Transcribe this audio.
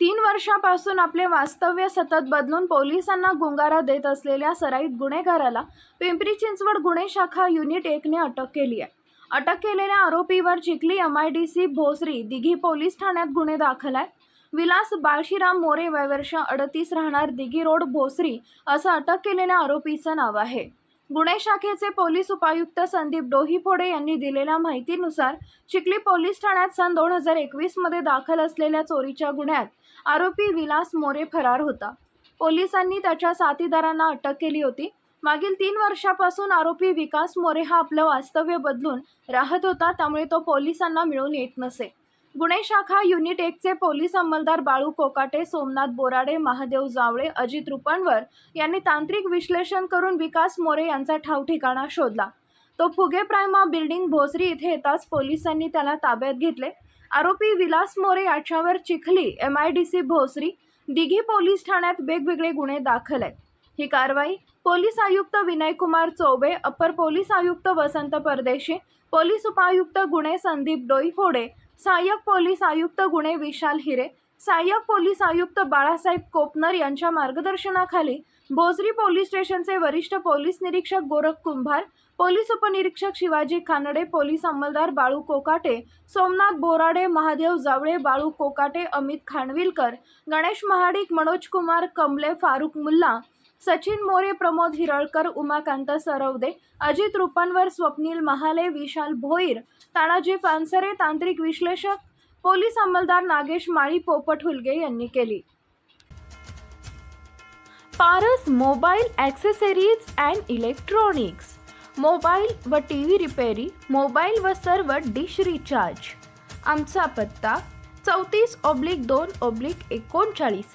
तीन वर्षापासून आपले वास्तव्य सतत बदलून पोलिसांना गुंगारा देत असलेल्या सराईत गुन्हेगाराला पिंपरी चिंचवड गुन्हे शाखा युनिट एकने अटक केली आहे. अटक केलेल्या आरोपीवर Chikhali M I D C Bhosari Dighi police ठाण्यात गुन्हे दाखल आहे विलास बाळशीराम मोरे वयवर्ष अडतीस राहणार दिघी रोड भोसरी असं अटक केलेल्या आरोपीचं नाव आहे. गुन्हे शाखेचे पोलीस उपायुक्त संदीप डोहीफोडे यांनी दिलेल्या माहितीनुसार चिखली पोलीस ठाण्यात सन दोन हजार एकवीसमध्ये दाखल असलेल्या चोरीच्या गुन्ह्यात आरोपी विलास मोरे फरार होता. पोलिसांनी त्याच्या साथीदारांना अटक केली होती. मागील तीन वर्षापासून आरोपी विकास मोरे हा आपलं वास्तव्य बदलून राहत होता त्यामुळे तो पोलिसांना मिळून येत नसे. गुन्हे शाखा युनिट एकचे पोलीस अंमलदार बाळू कोकाटे सोमनाथ बोराडे महादेव जावळे अजित रुपणवर यांनी तांत्रिक विश्लेषण करून विकास मोरे यांचा ठाव ठिकाणा शोधला. तो फुगे प्रायमा बिल्डिंग भोसरी इथे येताच पोलिसांनी त्याला ताब्यात घेतले. आरोपी विलास मोरे याच्यावर Chikhali M I D C Bhosari Dighi police ठाण्यात वेगवेगळे गुन्हे दाखल आहेत. ही कारवाई पोलीस आयुक्त विनयकुमार चौबे अप्पर पोलीस आयुक्त वसंत परदेशी पोलीस उपायुक्त गुन्हे संदीप डोईफोडे सहाय्यक पोलीस आयुक्त गुणे विशाल हिरे सहाय्यक पोलीस आयुक्त बाळासाहेब कोपनर यांच्या मार्गदर्शनाखाली भोसरी पोलीस स्टेशनचे वरिष्ठ पोलीस निरीक्षक गोरख कुंभार पोलीस उपनिरीक्षक शिवाजी खानडे पोलीस अंमलदार बाळू कोकाटे सोमनाथ बोराडे महादेव जावळे बाळू कोकाटे अमित खानविलकर गणेश महाडिक मनोज कुमार कमले फारुक मुल्ला सचिन मोरे प्रमोद हिरळकर उमाकांत सरवदे अजित रुपांवर स्वप्नील महाले विशाल भोईर तानाजी पानसरे तांत्रिक विश्लेषक पोलीस अंमलदार नागेश माळी पोपट हुलगे यांनी केली. Paras mobile accessories and electronics. Mobile व टी व्ही रिपेरी मोबाईल व सर्व डिश रिचार्ज. आमचा पत्ता चौतीस ऑब्लिक दोन ऑब्लिक एकोणचाळीस.